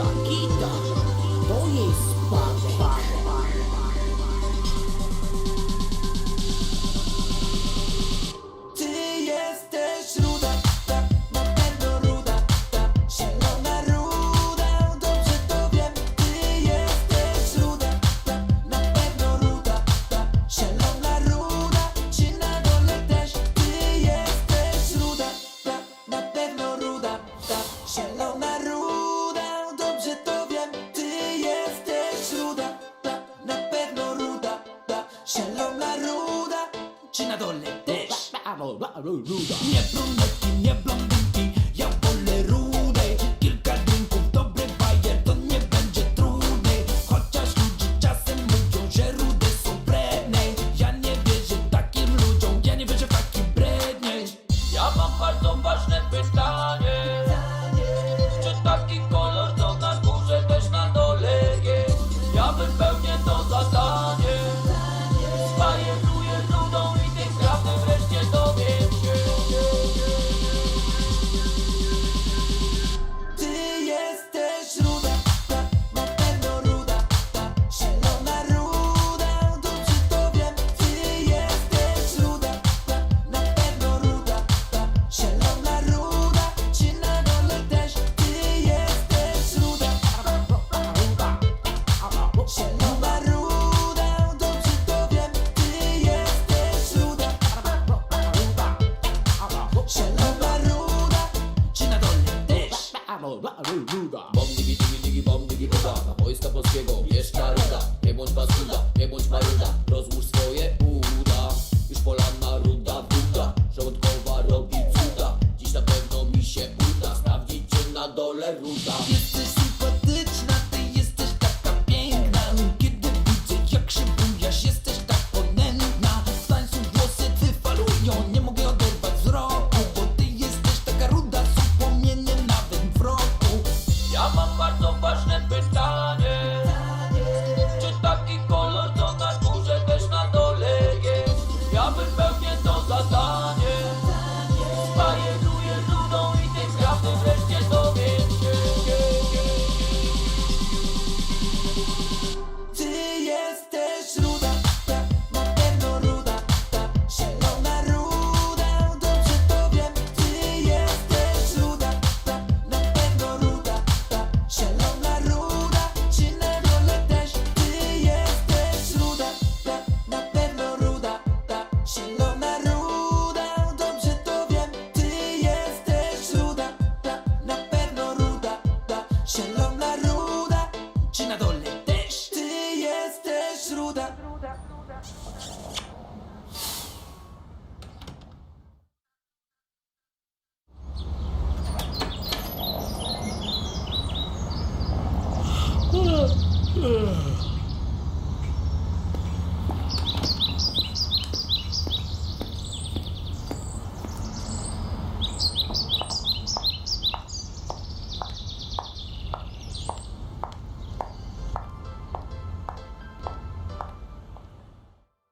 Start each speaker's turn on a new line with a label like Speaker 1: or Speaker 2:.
Speaker 1: Kita,
Speaker 2: kita. Nie brunetki, nie blondynki, ja wolę rude Kilka drinków, dobry bajer, to nie będzie trudne Chociaż ludzie czasem mówią, że rude są bredne. Ja nie wierzę takim ludziom, ja nie wierzę w taki brednie. Ja mam bardzo ważne pytanie. Czy taki kolor to na górze też na dole jest? Ja bym rano dla ruda
Speaker 1: Bom digi digi digi bom digi poda Wojska polskiego jeszcze ruda Nie bądź baskuda, nie bądź maruda Rozłóż swoje uda Już polanna ruda buda Żołądkowa robi cuda Dziś na pewno mi się uda Sprawdzić czy na dole ruda
Speaker 2: Ugh.